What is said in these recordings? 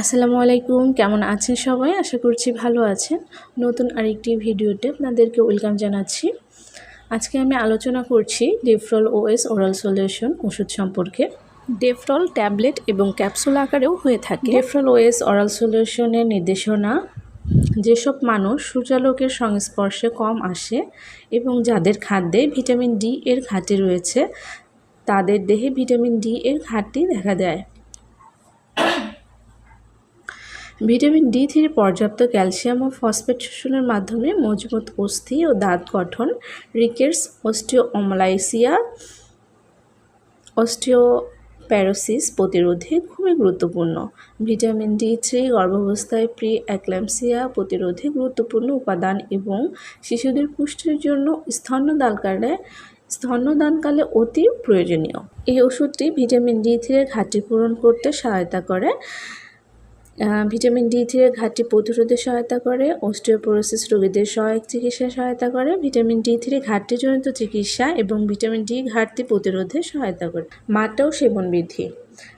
আসসালামু আলাইকুম, কেমন আছেন সবাই? আশা করছি ভালো আছেন। নতুন আরেকটি ভিডিওতে আপনাদেরকে ওয়েলকাম জানাচ্ছি। আজকে আমি আলোচনা করছি ডেফ্রল ওএস ওরাল সলিউশন ওষুধ সম্পর্কে। ডেফ্রল ট্যাবলেট এবং ক্যাপসুল আকারেও হয়ে থাকে। ডেফ্রল ওএস অরাল সলিউশনের নির্দেশনা, যেসব মানুষ সূর্যালোকের সংস্পর্শে কম আসে এবং যাদের খাদ্যে ভিটামিন ডি এর ঘাটতি রয়েছে, তাদের দেহে ভিটামিন ডি এর ঘাটতি দেখা দেয়। ভিটামিন ডি থ্রি পর্যাপ্ত ক্যালসিয়াম ও ফসফেট শোষণের মাধ্যমে মজবুত অস্থি ও দাঁত গঠন, রিকেটস অস্টিওঅমলাইসিয়া অস্টিওপ্যারোসিস প্রতিরোধে খুবই গুরুত্বপূর্ণ। ভিটামিন ডি থ্রি গর্ভাবস্থায় প্রি অ্যাক্লামসিয়া প্রতিরোধে গুরুত্বপূর্ণ উপাদান এবং শিশুদের পুষ্টির জন্য স্তন্যদানকালে স্তন্যদানকালে অতি প্রয়োজনীয়। এই ওষুধটি ভিটামিন ডি থ্রির ঘাটতি পূরণ করতে সহায়তা করে। ভিটামিন ডি থ্রি ঘাটতি প্রতিরোধে সহায়তা করে, অস্টিওপোরোসিস রোগীদের সহায়ক চিকিৎসায় সহায়তা করে, ভিটামিন ডি থ্রি ঘাটতিজনিত চিকিৎসা এবং ভিটামিন ডি ঘাটতি প্রতিরোধে সহায়তা করে। মাত্রাও সেবন বৃদ্ধি।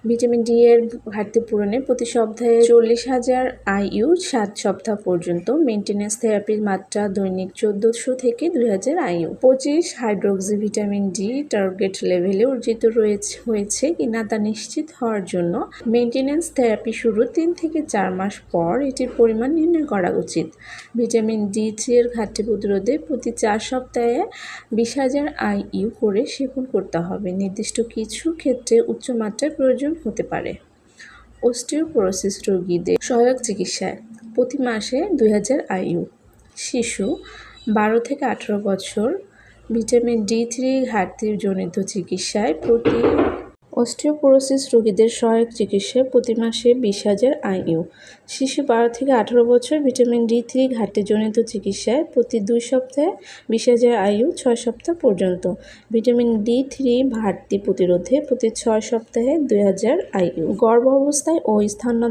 ভিটামিন ডি এর ঘাটতি পূরণে প্রতি সপ্তাহে চল্লিশ হাজার আইইউ সাত সপ্তাহ পর্যন্ত মেনটেন্যান্স থেরাপির মাত্রা দৈনিক চোদ্দশো থেকে দুই হাজার আইইউ পঁচিশ হাইড্রোক্সি ভিটামিন ডি টার্গেট লেভেলে অর্জিত রয়েছে, হয়েছে কিনা তা নিশ্চিত হওয়ার জন্য মেনটেন্যান্স থেরাপি শুরু তিন থেকে চার মাস পর এটির পরিমাণ নির্ণয় করা উচিত। ভিটামিন ডি থ্রি এর ঘাটতি প্রতিরোধে প্রতি চার সপ্তাহে বিশ হাজার আইইউ করে সেবন করতে হবে। নির্দিষ্ট কিছু ক্ষেত্রে উচ্চমাত্রায় প্রয়োজন হতে পারে। অস্টিওপোরোসিস রোগীদের সহায়ক চিকিৎসায় প্রতি মাসে দুই হাজার আইইউ। শিশু বারো থেকে আঠারো বছর, ভিটামিন ডি থ্রি ঘাটতির জনিত চিকিৎসায় প্রতি অস্টিওপোরোসিস রোগীদের সহায়ক চিকিৎসায় প্রতি মাসে বিশ হাজার আইইউ। শিশু বারো থেকে আঠারো বছর, ভিটামিন ডি থ্রি ঘাটতিজনিত চিকিৎসায় প্রতি দুই সপ্তাহে বিশ হাজার আইইউ ছয় সপ্তাহ পর্যন্ত। ভিটামিন ডি থ্রি ঘাটতি প্রতিরোধে প্রতি ছয় সপ্তাহে দুই হাজার আইইউ। গর্ভ অবস্থায় ও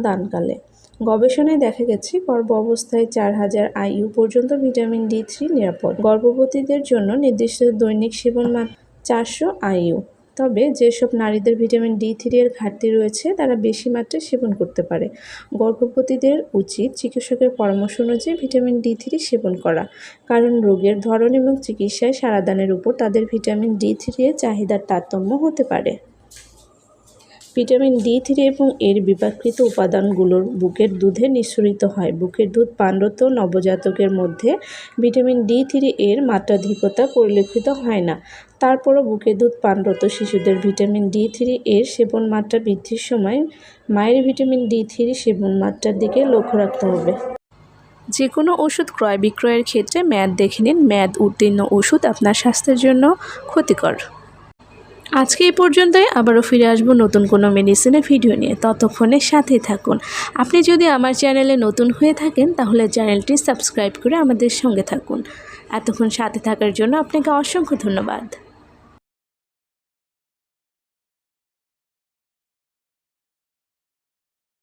দানকালে গবেষণায় দেখা গেছে গর্ভ অবস্থায় চার হাজার আইইউ পর্যন্ত ভিটামিন ডি থ্রি নিরাপদ। গর্ভবতীদের জন্য নির্দিষ্ট দৈনিক সেবন মাত্রা চারশো আইইউ। তবে যেসব নারীদের ভিটামিন ডি থ্রি এর ঘাটতি রয়েছে, তারা বেশি মাত্রায় সেবন করতে পারে। গর্ভবতীদের উচিত চিকিৎসকের পরামর্শ অনুযায়ী ভিটামিন ডি থ্রি সেবন করা, কারণ রোগের ধরন এবং চিকিৎসায় সারাদানের উপর তাদের ভিটামিন ডি থ্রি এর চাহিদার তারতম্য হতে পারে। ভিটামিন ডি থ্রি এবং এর বিপাকৃত উপাদানগুলোর বুকের দুধে নিঃসরিত হয়। বুকের দুধ পানরত নবজাতকের মধ্যে ভিটামিন ডি থ্রি এর মাত্রাধিকতা পরিলক্ষিত হয় না। তারপরও বুকের দুধ পানরত শিশুদের ভিটামিন ডি থ্রি এর সেবন মাত্রা বৃদ্ধির সময় মায়ের ভিটামিন ডি থ্রি সেবন মাত্রার দিকে লক্ষ্য রাখতে হবে। যে কোনো ওষুধ ক্রয় বিক্রয়ের ক্ষেত্রে ম্যাদ দেখে নিন। ম্যাদ উত্তীর্ণ ওষুধ আপনার স্বাস্থ্যের জন্য ক্ষতিকর। আজকে এই পর্যন্তই, আবারও ফিরে আসব নতুন কোনো মেডিসিনের ভিডিও নিয়ে। ততক্ষণে সাথেই থাকুন। আপনি যদি আমার চ্যানেলে নতুন হয়ে থাকেন, তাহলে চ্যানেলটি সাবস্ক্রাইব করে আমাদের সঙ্গে থাকুন। এতক্ষণ সাথে থাকার জন্য আপনাকে অসংখ্য ধন্যবাদ।